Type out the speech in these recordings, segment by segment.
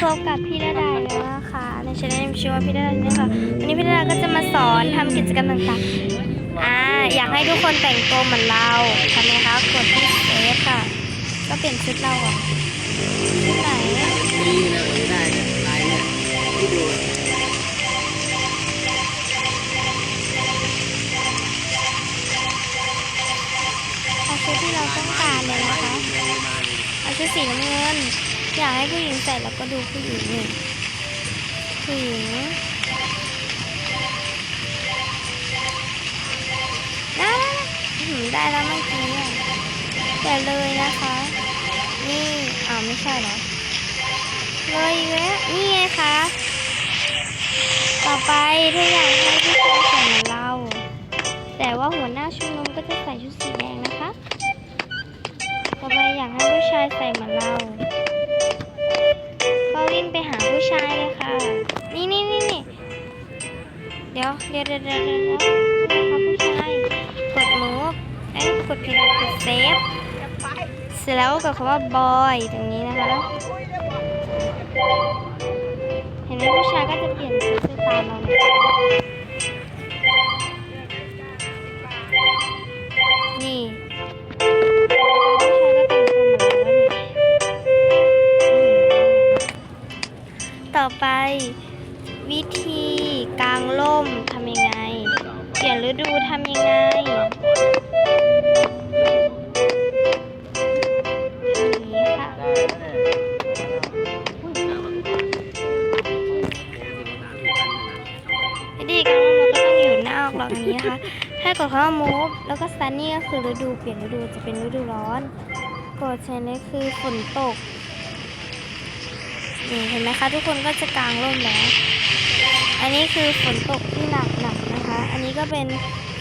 พบกับพี่ดาดาแล้วนะคะในช่องชื่อว่าพี่ดาดานะคะวันนี้พี่ดาดาก็จะมาสอนทำกิจกรรมต่างๆอ่าอยากให้ทุกคนแต่งตัวเหมือนเราทำไงคะกดที่เซฟค่ะ ก็เปลี่ยนชุดเราอะชุดไหนนี่นะไม่ได้เนี่ยลายเนี่ยที่ดูเอาชุดที่เราต้องการเลยนะคะเอาชุดสีน้ำเงิน อยากให้ผู้หญิงใส่แล้วก็ดูผู้หญิงนี่ผู้หญิงได้อื้อหือได้แล้วเมื่อกี้แต่เลยนะคะ นี่อ้าวไม่ใช่เหรอเลยแล้วนี่ไงคะต่อไปถ้าอยากให้ผู้ชายใส่เหมือนเรา แต่ว่าหัวหน้าชุมนุมก็จะใส่ชุดสีแดงนะคะ ต่อไปอยากให้ผู้ชายใส่เหมือนเรา ก็วิ่งไปหาผู้ชายเลยค่ะ นี่นี่นี่นี่เดี๋ยวเดี๋ยวเดี๋ยวเดี๋ยวผู้ชายกด move เอ้ยกดผิดกด save เสร็จแล้วก็กดคำว่า boy ตรงนี้นะคะเห็นไหมผู้ชายก็จะเปลี่ยนชุดไปตามเรา วิธีกางร่มทำยังไง เปลี่ยนฤดูทำยังไงนี้ค่ะดีการาก็ต้องอยู่นอกหรอกอันนี้นะคะ ถ้ากดคำว่า move แล้วก็ sunny ก็คือฤดูเปลี่ยนฤดูจะเป็นฤดูร้อน กด change คือฝนตก นี่เห็นไหมคะ ทุกคนก็จะกางร่มแล้ว อันนี้คือฝนตกที่หนักหนักๆนะคะ อันนี้ก็เป็น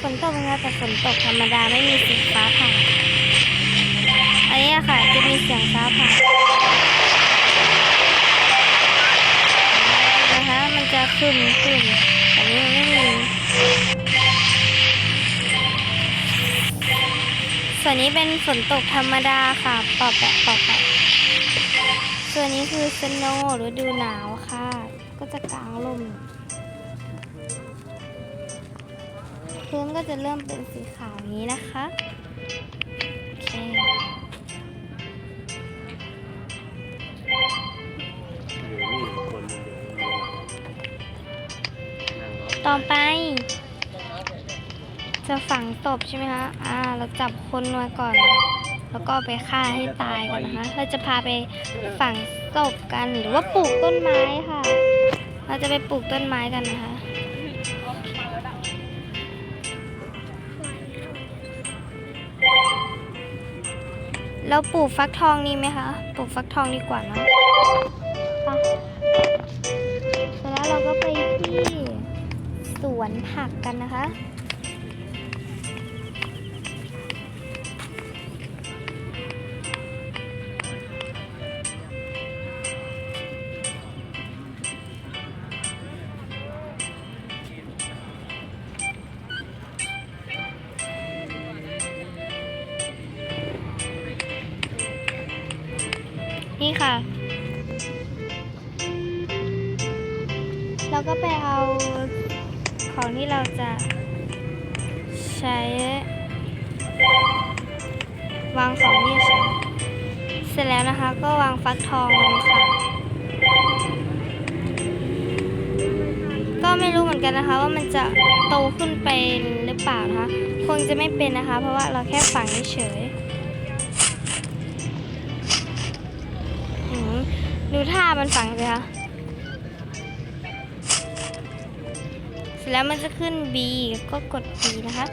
ฝนตกนะคะแต่ฝนตกธรรมดาไม่มีสีฟ้าผ่าอันนี้ค่ะจะมีเสียงฟ้าผ่านะคะ มันจะขึ้นขึ้นแต่นี้มันไม่มีส่วนนี้เป็นฝนตกธรรมดาค่ะปอบแปะปอบแปะ ส่วนนี้คือสโนว์หรือดูหนาวค่ะ ก็จะกลางลมพื้นก็จะเริ่มเป็นสีขาวนี้นะคะโอเคต่อไป จะฝังศพใช่ไหมคะ อ่า เราจับคนมาก่อน แล้วก็ไปฆ่าให้ตายกันนะคะ เราจะพาไปฝังศพกันหรือว่าปลูกต้นไม้ค่ะ เราจะไปปลูกต้นไม้กันนะคะเราปลูกฟักทองนี่ไหมคะ ปลูกฟักทองดีกว่าเนอะไปเสร็จแล้วเราก็ไปที่สวนผักกันนะคะ นี่ค่ะ เราก็ไปเอาของที่เราจะใช้ วางของที่ใช้เสร็จแล้วนะคะ ก็วางฟักทองลงค่ะ ก็ไม่รู้เหมือนกันนะคะ ว่ามันจะโตขึ้นไปหรือเปล่านะคะ คงจะไม่เป็นนะคะ เพราะว่าเราแค่ฝังเฉย ดูท่ามันฝังสิคะเสร็จแล้วมันจะขึ้น B ก็กด B นะคะ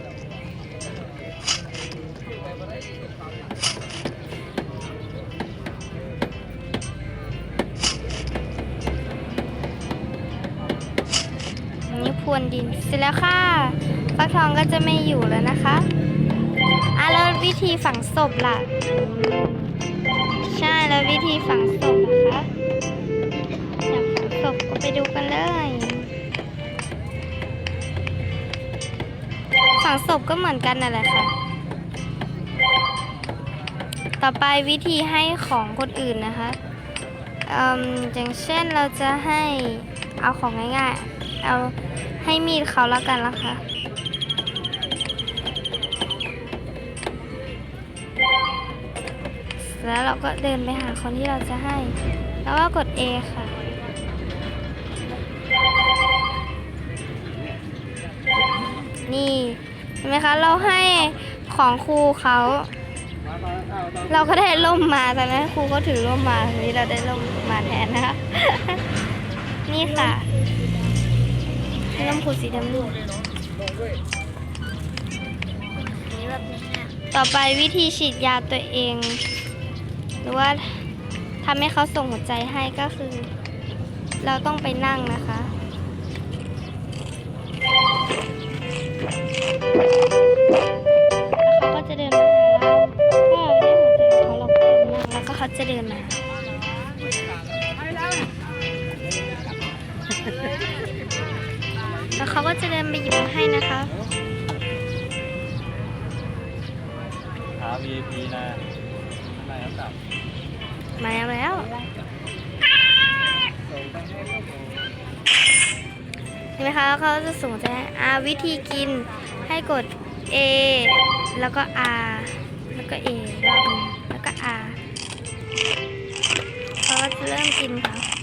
นนี้พรวนดิน เสร็จแล้วค่ะฟักทองก็จะไม่อยู่แล้วนะคะอะแล้ววิธีฝังศพล่ะ ใช่แล้ววิธีฝังศพนะคะอยากฝังศพก็ไปดูกันเลย ฝังศพก็เหมือนกันนั่นแหละค่ะ ต่อไปวิธีให้ของคนอื่นนะคะอย่างเช่นเราจะให้เอาของง่ายๆ เอาให้มีดเขาแล้วกันละค่ะ แล้วเราก็เดินไปหาคนที่เราจะให้ แล้วก็กด A ค่ะ นี่เห็นไหมคะ เราให้ของครูเขา เราก็ได้ร่มมาตอนนั้นครูก็ถือร่มมาทีนี้เราได้ร่มมาแทนนะคะ นี่ค่ะร่มครูสีดำลูกต่อไปวิธีฉีดยาตัวเอง หรือว่าทำให้เขาส่งหัวใจให้ก็คือ เราต้องไปนั่งนะคะ แล้วเขาก็จะเดินมาหาเราถ้าเราได้หัวใจของเขาเราก็เดินมาแล้วก็เขาจะเดินมาแล้วเขาก็จะเดินไปหยิบมาให้นะคะ หา VIP นะ มาแล้วแล้วเห็นไหมคะเขาจะส่งแจให้อ่าวิธีกินให้กด A แล้วก็ R แล้วก็ A รอบนึงแล้วก็ R เขาก็จะเริ่มกินค่ะ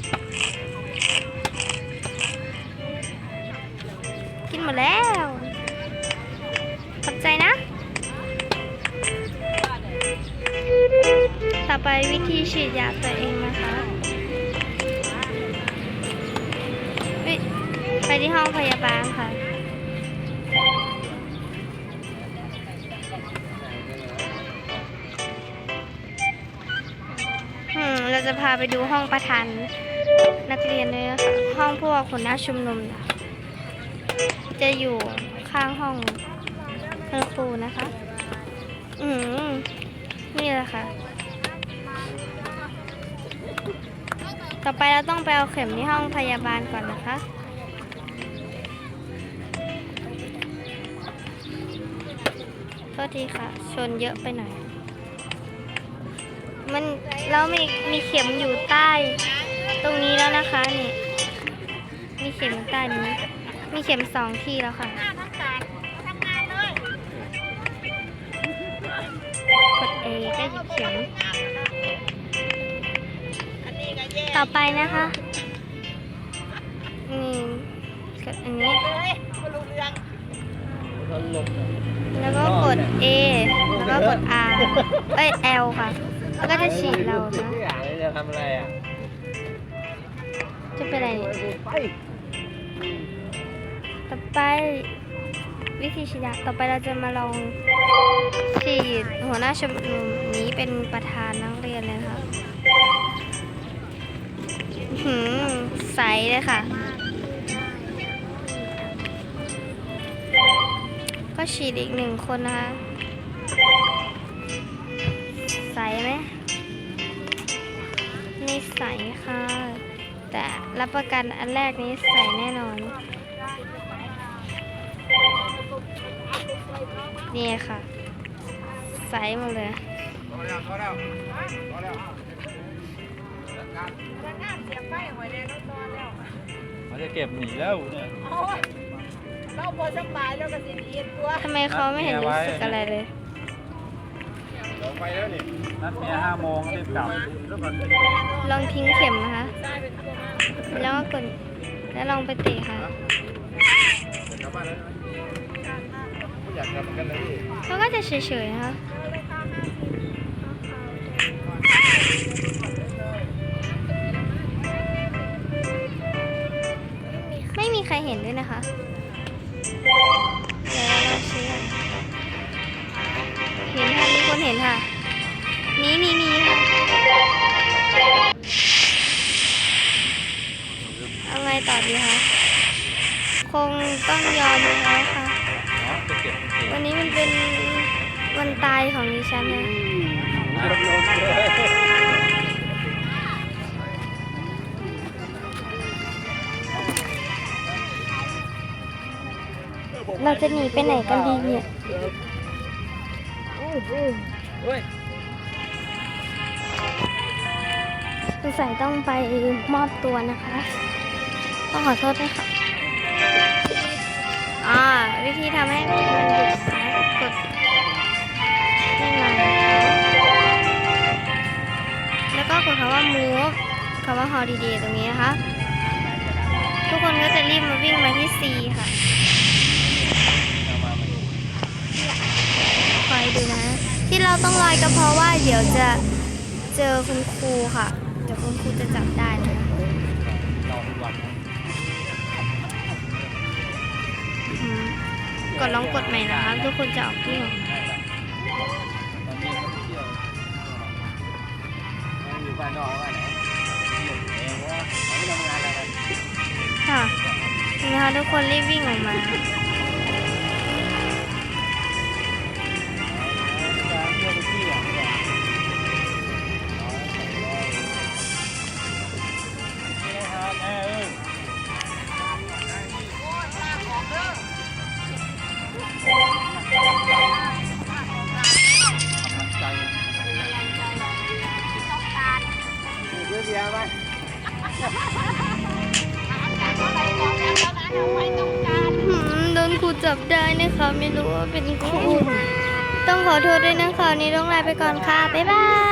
ยาตัวเองนะคะไปที่ห้องพยาบาลค่ะเราจะพาไปดูห้องประธานนักเรียนเลยนะคะห้องพวกคนหน้าชุมนุมนะจะอยู่ข้างห้องครูนะคะ อืมนี่แหละค่ะ ต่อไปเราต้องไปเอาเข็มที่ห้องพยาบาลก่อนนะคะ โทษทีค่ะ ชนเยอะไปหน่อย มันแล้วมีมีเข็มอยู่ใต้ ตรงนี้แล้วนะคะนี่ มีเข็มใต้นี้ มีเข็มสองที่แล้วค่ะกด A ก็หยิบเข็ม ต่อไปนะคะนี่กดอันนี้ แล้วก็กด A แล้วก็กด R เอ้ย L ค่ะ แล้วก็จะฉีดเรานะอย่างนี้จะทำอะไรอะ จะเป็นอะไรเนี่ยไปต่อไปวิธีฉีดยาต่อไปเราจะมาลองฉีดหัวหน้าชมรมนี้เป็นประธานนักเรียนเลยนะคะ สเลยค่ะ ก็ฉีดอีกหนึ่งคนนะคะ ใสไหมนี่ใสค่ะ แต่รับประกันอันแรกนี้ใสแน่นอนนี่ค่ะ ใสหมดเลยเขา จะเก็บหนีแล้วเนี่ยเราบอสบายแล้วก็สิดีตัวทำไมเขาไม่เห็นรู้สึกอะไรเลยไปแล้วนี่นัดเมียห้าโมงรีบกลับลองทิ้งเข็มนะคะ แล้วก็กดแล้วลองไปเตะค่ะอยากกลับกันเลยเขาก็จะเฉยๆนะคะ ห็นด้วยนะคะเดี๋ยวเราเชื่อเห็นค่ะมีคนเห็นค่ะนี่นี่นี่ค่ะเอาไงต่อดีคะคงต้องยอมแพ้ค่ะเนาะจะเก็บเก็บวันนี้มันเป็นวันตายของดิฉันนะ จะหนีไปไหนกันดีเนี่ยสงสัยต้องไปมอบตัวนะคะ ต้องขอโทษด้วยค่ะ อ่า วิธีทำให้มันหยุดนะกดให้มันนะคะแล้วก็กดคำว่า move คำว่า holiday ตรงนี้นะคะ ทุกคนก็จะรีบมาวิ่งมาที่ C ค่ะ คอยดูนะ ที่เราต้องลอยก็เพราะว่าเดี๋ยวจะเจอคุณครูค่ะ เดี๋ยวคุณครูจะจับได้นะกดลองกดใหม่นะคะ ทุกคนจะออกเขาเที่ออกบ้านไหนเองค่ะนี่นะคะทุกคนรีบวิ่งออกมา จับได้นะคะ ไม่รู้ว่าเป็นครูต้องขอโทษด้วยนะคะวันนี้ต้องลาไปก่อนค่ะ บ๊ายบาย